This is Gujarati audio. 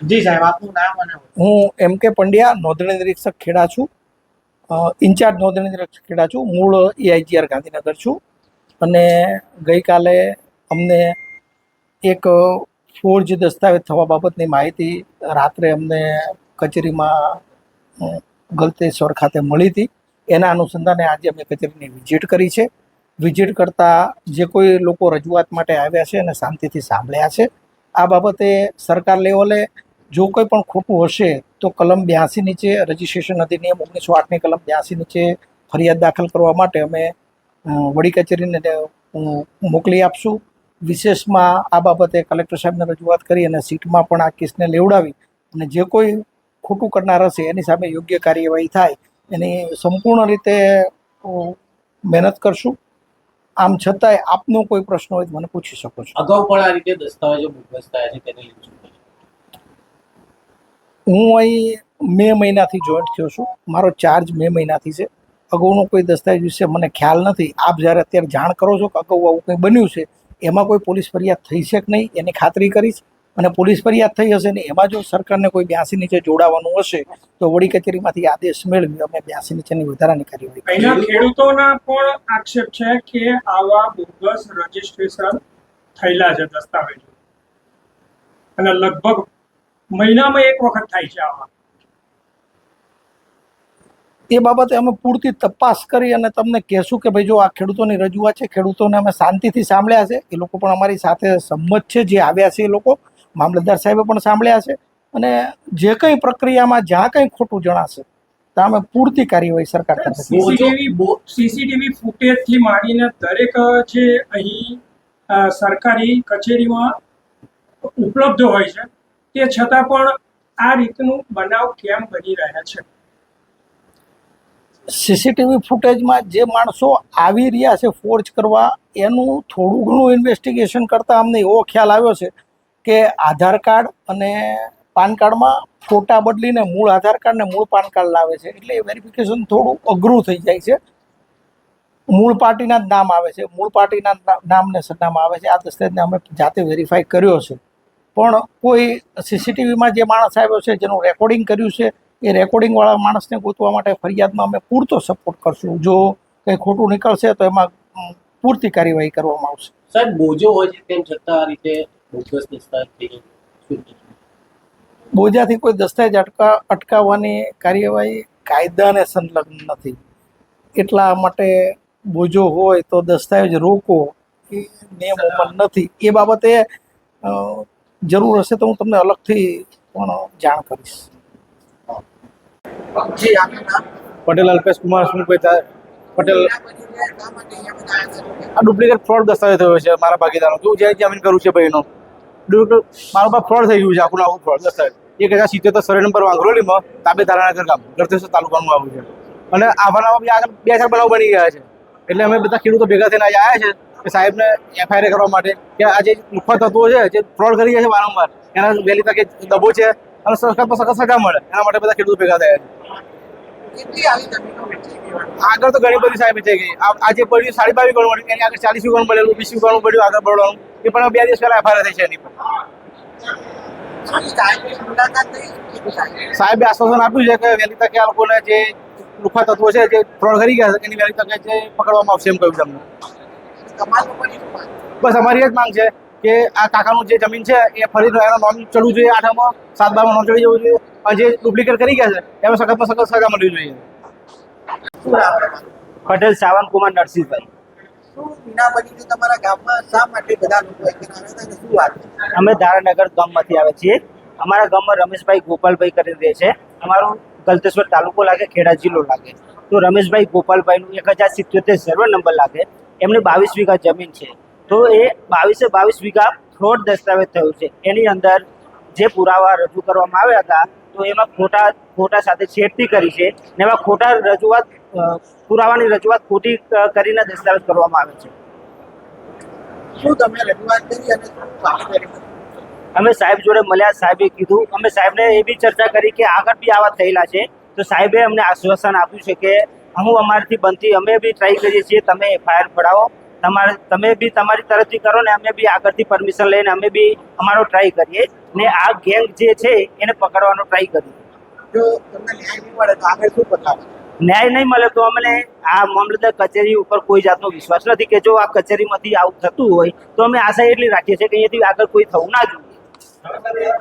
જી સાહેબ, આપનું નામ અને હું એમ કે પંડ્યા, નોંધણી નિરીક્ષક ખેડા છું. ઇન્ચાર્જ નોંધણી નિરીક્ષક ખેડા છું. મૂળ એઆઈજીઆર ગાંધીનગર છું. અને ગઈકાલે અમને એક ફોર્જ દસ્તાવેજ થવા બાબતની માહિતી રાત્રે અમને કચેરીમાં ગલતેશ્વર ખાતે મળી હતી. એના અનુસંધાને આજે અમે કચેરીની વિઝિટ કરી છે. વિઝિટ કરતાં જે કોઈ લોકો રજૂઆત માટે આવ્યા છે અને શાંતિથી સાંભળ્યા છે. આ બાબતે સરકાર લેવલે જો કોઈ પણ ખોટું હશે, તો કલમ બ્યાસી નીચે રજિસ્ટ્રેશન અધિનિયમ ઓગણીસો આઠની કલમ બ્યાસી નીચે ફરિયાદ દાખલ કરવા માટે અમે વડી કચેરીને મોકલી આપશું. વિશેષમાં આ બાબતે કલેક્ટર સાહેબને રજૂઆત કરી અને સીટમાં પણ આ કેસને લેવડાવી અને જે કોઈ ખોટું કરનાર હશે, એની સામે યોગ્ય કાર્યવાહી થાય, એની સંપૂર્ણ રીતે મહેનત કરશું. આમ છતાંય આપનો કોઈ પ્રશ્ન હોય તો મને પૂછી શકો છો. અગાઉ પણ આ રીતે દસ્તાવેજો મોકલતા છે તેને કહેશો? હું અહીં મે મહિનાથી જોઈન્ટ થયો છું. મારો ચાર્જ મે મહિનાથી છે. અગાઉનો કોઈ દસ્તાવેજ વિશે મને ખ્યાલ નથી. આપ જ્યારે અત્યારે જાણ કરો છો કે અગાઉ આવું કંઈ બન્યું છે, એમાં કોઈ પોલીસ ફરિયાદ થઈ છે કે નહીં, એની ખાતરી કરીશ. અને પોલીસ ફરિયાદ થઈ હશે ને એમાં જો સરકારને કોઈ બ્યાસી નીચે જોડાવાનું હશે, તો વડી કચેરીમાંથી આદેશ મેળવી અમે બ્યાસી નીચેની વધારાની કાર્યવાહી ખેડૂતોના પણ આક્ષેપ છે કે આવા બોગસ રજીસ્ટ્રેશન થયેલા છે દસ્તાવેજો. અને લગભગ મહિનામાં એક વખત થાય છે આવા એ બાબતે અમે પૂરતી તપાસ કરી અને તમને કહેશું કે ભાઈ જો આ ખેડૂતોની રજૂઆત છે ખેડૂતોને અમે શાંતિથી સાંભળ્યા છે. એ લોકો પણ અમારી સાથે સંમત છે જે આવ્યા છે એ લોકો. મામલતદાર સાહેબે પણ સાંભળ્યા છે. અને જે કંઈ પ્રક્રિયામાં જ્યાં કંઈ ખોટું જણાશે તો અમે પૂરતી કાર્યવાહી સરકાર તરફથી સીસીટીવી સીસીટીવી ફૂટેજથી માંડીને દરેક જે અહીં સરકારી કચેરીમાં ઉપલબ્ધ હોય છે. તે છતાં પણ આ રીતનું બનાવ કેમ બની રહ્યા છે? સીસીટીવી ફૂટેજમાં જે માણસો આવી રહ્યા છે ફોર્જ કરવા, એનું થોડું ઘણું ઇન્વેસ્ટિગેશન કરતાં અમને એવો ખ્યાલ આવ્યો છે કે આધાર કાર્ડ અને પાન કાર્ડમાં ફોટા બદલીને મૂળ આધાર કાર્ડ ને મૂળ પાન કાર્ડ લાવે છે. એટલે એ વેરિફિકેશન થોડું અઘરું થઈ જાય છે. મૂળ પાર્ટીના જ નામ આવે છે. મૂળ પાર્ટીના નામને નામ સરનામા આવે છે. આ દસ્તાવેજને અમે જાતે વેરીફાઈ કર્યો છે. પણ કોઈ સીસીટીવીમાં જે માણસ આવ્યો છે જેનું રેકોર્ડિંગ કર્યું છે એ રેકોર્ડિંગવાળા માણસને ગોતવા માટે ફરિયાદમાં અમે પૂરતો સપોર્ટ કરશું. જો કંઈ ખોટું નીકળશે તો એમાં પૂરતી કાર્યવાહી કરવામાં આવશે. સાહેબ બોજો હોય છે તેમ છતાં આ રીતે? બોજાથી કોઈ દસ્તાવેજ અટકા અટકાવવાની કાર્યવાહી કાયદાને સંલગ્ન નથી. એટલા માટે બોજો હોય તો દસ્તાવેજ રોકો એ નિયમ અમલ નથી. એ બાબતે જરૂર હશે તો હું તમને અલગથી પણ જાણ કરીશ. પટેલ અલ્પેશ કુમાર શું તા- પટેલ. આ ડુપ્લિકેટ ફ્રોડ દસ્તાવેજ થયો છે મારા ભાગીદારનો. જો જે જામીન કરું છે ભાઈનો ડુપ્લિકેટ મારા પાસે ફ્રોડ થઈ ગયું છે આખું આખું ફ્રોડ દસ્તાવેજ. એક હજાર સિત્યોતેર સરે નંબર વાંગરોલીમાં તાબે ધારાનગર ગામ ગળતેશ્વર તાલુકાનું આવ્યું છે. અને આવાના બી ચાર બનાવ બની ગયા છે. એટલે અમે બધા ખેડૂતો ભેગા થઈને આજે આવ્યા છે. કે સાહેબને એફઆઈઆર કરવા માટે કે આ જે લુખ્ખા તત્વો છે જે ફ્રોડ કરી રહ્યા છે વારંવાર એના વહેલી તકે દબો છે અને સરકાર પર સખત સજા મળે એના માટે બધા ખેડૂતો ભેગા થયા છે? આગળ તો ઘણી બધી સાહેબ વેચાઈ ગઈ. આ આ પડ્યું સાડી બાવીસ ગણું મળ્યું એની આગળ ચાલીસ ગણું મળેલું વીસ ગણું પડ્યું આગળ પડવાનું. એ પણ બે દિવસ પહેલા એફઆઈઆર થઈ છે એની પર? સાહેબે આશ્વાસન આપ્યું છે કે વહેલી તકે આ લોકોને જે લુખા તત્વો છે જે ફ્રોડ કરી ગયા છે એની વહેલી તકે જે પકડવામાં આવશે એમ કહ્યું તમને તમારા લોકોની શું માંગ? બસ અમારી એ જ માંગ છે કે આ કાકાનું જે જમીન છે એ ફરી એનો નોમ ચડવું જોઈએ આઠમાં સાત બારમાં નોમ ચડી જવું જોઈએ અને જે ડુપ્લિકેટ કરી ગયા છે એમાં સખતમાં સખત સજા મળવી જોઈએ. પટેલ સાવંત કુમાર નરસિંહભાઈ અમે ધારાનગર ગામમાંથી આવે છીએ. અમારા ગામમાં રમેશભાઈ ગોપાલભાઈ કરી રહે છે. અમારો ગલતેશ્વર તાલુકો લાગે ખેડા જિલ્લો લાગે. તો રમેશભાઈ ગોપાલભાઈનું એક હજાર સિત્યોતેર સર્વે નંબર લાગે. એમને બાવીસ વીઘા જમીન છે. તો એ બાવીસે બાવીસ વીઘા ફ્રોડ દસ્તાવેજ થયું છે. એની અંદર જે પુરાવા રજૂ કરવામાં આવ્યા હતા તો એમાં ખોટા ખોટા સાથે છેડતી કરી છે ને એમાં ખોટા રજૂઆત પુરાવાની રજૂઆત ખોટી કરીને દસ્તાવેજ કરવામાં આવે છે. શું તમે રજૂઆત કરી અને? અમે સાહેબ જોડે મળ્યા સાહેબે કીધું અમે સાહેબને એ બી ચર્ચા કરી કે આગળ બી આવા થયેલા છે. તો સાહેબે અમને આશ્વાસન આપ્યું છે કે હું અમારાથી બનતી અમે બી ટ્રાય કરીએ છીએ તમે એફઆઈઆર પડાવો. તમારે તમે બી તમારી તરફથી કરો ને અમે બી આગળથી પરમિશન લઈને અમે બી અમારો ટ્રાય કરીએ. ને આ ગેંગ જે છે એને પકડવાનો ટ્રાય કરીએ. જો તમને ન્યાય નહીં મળે તો આગળ શું બતાવો ન્યાય નહીં મળે તો અમને આ મામલતદાર કચેરી ઉપર કોઈ જાતનો વિશ્વાસ નથી કે જો આ કચેરીમાંથી આવું થતું હોય તો અમે આશા એટલી રાખીએ છીએ કે અહીંયાથી આગળ કોઈ થવું ના જોઈએ.